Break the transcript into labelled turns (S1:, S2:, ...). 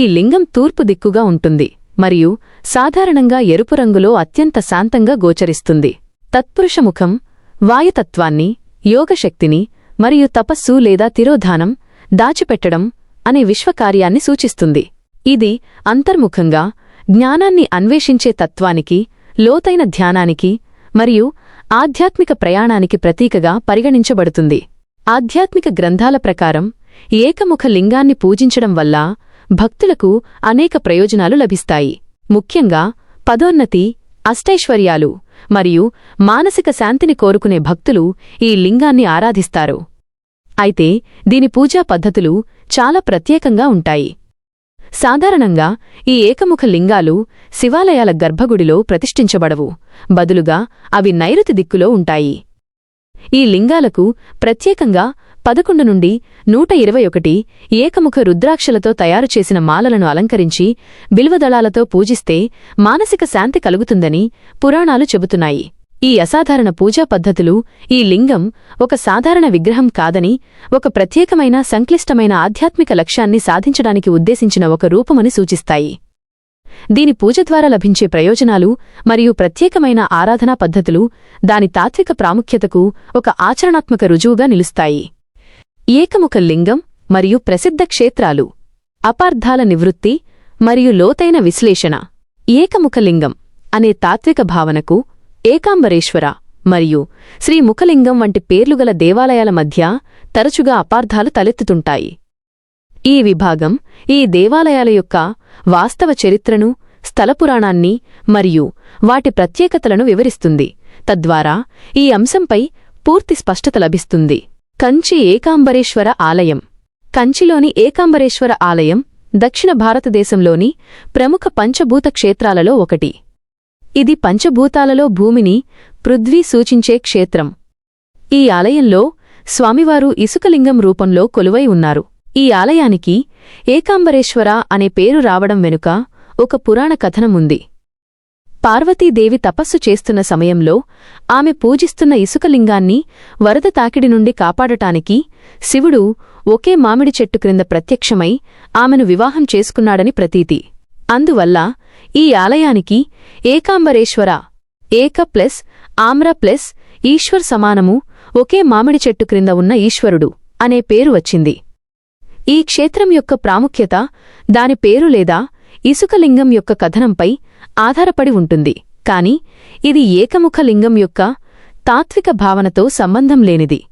S1: ఈ లింగం తూర్పు దిక్కుగా ఉంటుంది మరియు సాధారణంగా ఎరుపు రంగులో అత్యంత శాంతంగా గోచరిస్తుంది. తత్పురుషముఖం వాయుతత్వాన్ని యోగశక్తిని మరియు తపస్సు లేదా తిరోధానం దాచిపెట్టడం అనే విశ్వకార్యాన్ని సూచిస్తుంది. ఇది అంతర్ముఖంగా జ్ఞానాన్ని అన్వేషించే తత్వానికి లోతైన ధ్యానానికి మరియు ఆధ్యాత్మిక ప్రయాణానికి ప్రతీకగా పరిగణించబడుతుంది. ఆధ్యాత్మిక గ్రంథాల ప్రకారం ఏకముఖ లింగాన్ని పూజించడం వల్ల భక్తులకు అనేక ప్రయోజనాలు లభిస్తాయి. ముఖ్యంగా పదోన్నతి అష్టైశ్వర్యాలు మరియు మానసిక శాంతిని కోరుకునే భక్తులు ఈ లింగాన్ని ఆరాధిస్తారు. అయితే దీని పూజా పద్ధతులు చాలా ప్రత్యేకంగా ఉంటాయి. సాధారణంగా ఈ ఏకముఖ లింగాలు శివాలయాల గర్భగుడిలో ప్రతిష్ఠించబడవు. బదులుగా అవి నైరుతి దిక్కులో ఉంటాయి. ఈ లింగాలకు ప్రత్యేకంగా పదకొండు నుండి నూట ఇరవై ఒకటి ఏకముఖ రుద్రాక్షలతో తయారుచేసిన మాలలను అలంకరించి బిల్వదళాలతో పూజిస్తే మానసిక శాంతి కలుగుతుందని పురాణాలు చెబుతున్నాయి. ఈ అసాధారణ పూజా పద్ధతులు ఈ లింగం ఒక సాధారణ విగ్రహం కాదని ఒక ప్రత్యేకమైన సంక్లిష్టమైన ఆధ్యాత్మిక లక్ష్యాన్ని సాధించడానికి ఉద్దేశించిన ఒక రూపమని సూచిస్తాయి. దీని పూజ ద్వారా లభించే ప్రయోజనాలు మరియు ప్రత్యేకమైన ఆరాధనా పద్ధతులు దాని తాత్విక ప్రాముఖ్యతకు ఒక ఆచరణాత్మక రుజువుగా నిలుస్తాయి. ఏకముఖ లింగం మరియు ప్రసిద్ధ క్షేత్రాలు అపార్థాల నివృత్తి మరియు లోతైన విశ్లేషణ. ఏకముఖ లింగం అనే తాత్విక భావనకు ఏకాంబరేశ్వర మరియు శ్రీ ముఖలింగం వంటి పేర్లుగల దేవాలయాల మధ్య తరచుగా అపార్థాలు తలెత్తుతుంటాయి. ఈ విభాగం ఈ దేవాలయాల యొక్క వాస్తవ చరిత్రను స్థలపురాణాన్ని మరియు వాటి ప్రత్యేకతలను వివరిస్తుంది. తద్వారా ఈ అంశంపై పూర్తి స్పష్టత లభిస్తుంది. కంచి ఏకాంబరేశ్వర ఆలయం. కంచిలోని ఏకాంబరేశ్వర ఆలయం దక్షిణ భారతదేశంలోని ప్రముఖ పంచభూత క్షేత్రాలలో ఒకటి. ఇది పంచభూతాలలో భూమిని పృథ్వీ సూచించే క్షేత్రం. ఈ ఆలయంలో స్వామివారు ఇసుకలింగం రూపంలో కొలువై ఉన్నారు. ఈ ఆలయానికి ఏకాంబరేశ్వర అనే పేరు రావడం వెనుక ఒక పురాణ కథనముంది పార్వతీదేవి తపస్సు చేస్తున్న సమయంలో ఆమె పూజిస్తున్న ఇసుకలింగాన్ని వరద తాకిడి నుండి కాపాడటానికి శివుడు ఒకే మామిడి చెట్టు క్రింద ప్రత్యక్షమై ఆమెను వివాహం చేసుకున్నాడని ప్రతీతి. అందువల్ల ఈ ఆలయానికి ఏకాంబరేశ్వర ఏక ప్లస్ ఆమ్ర ప్లస్ ఈశ్వర్ సమానము ఒకే మామిడి చెట్టు క్రింద ఉన్న ఈశ్వరుడు అనే పేరు వచ్చింది. ఈ క్షేత్రం యొక్క ప్రాముఖ్యత దాని పేరు లేదా ఇసుకలింగం యొక్క కథనంపై ఆధారపడి ఉంటుంది. కాని ఇది ఏకముఖ లింగం యొక్క తాత్విక భావనతో సంబంధం లేనిది.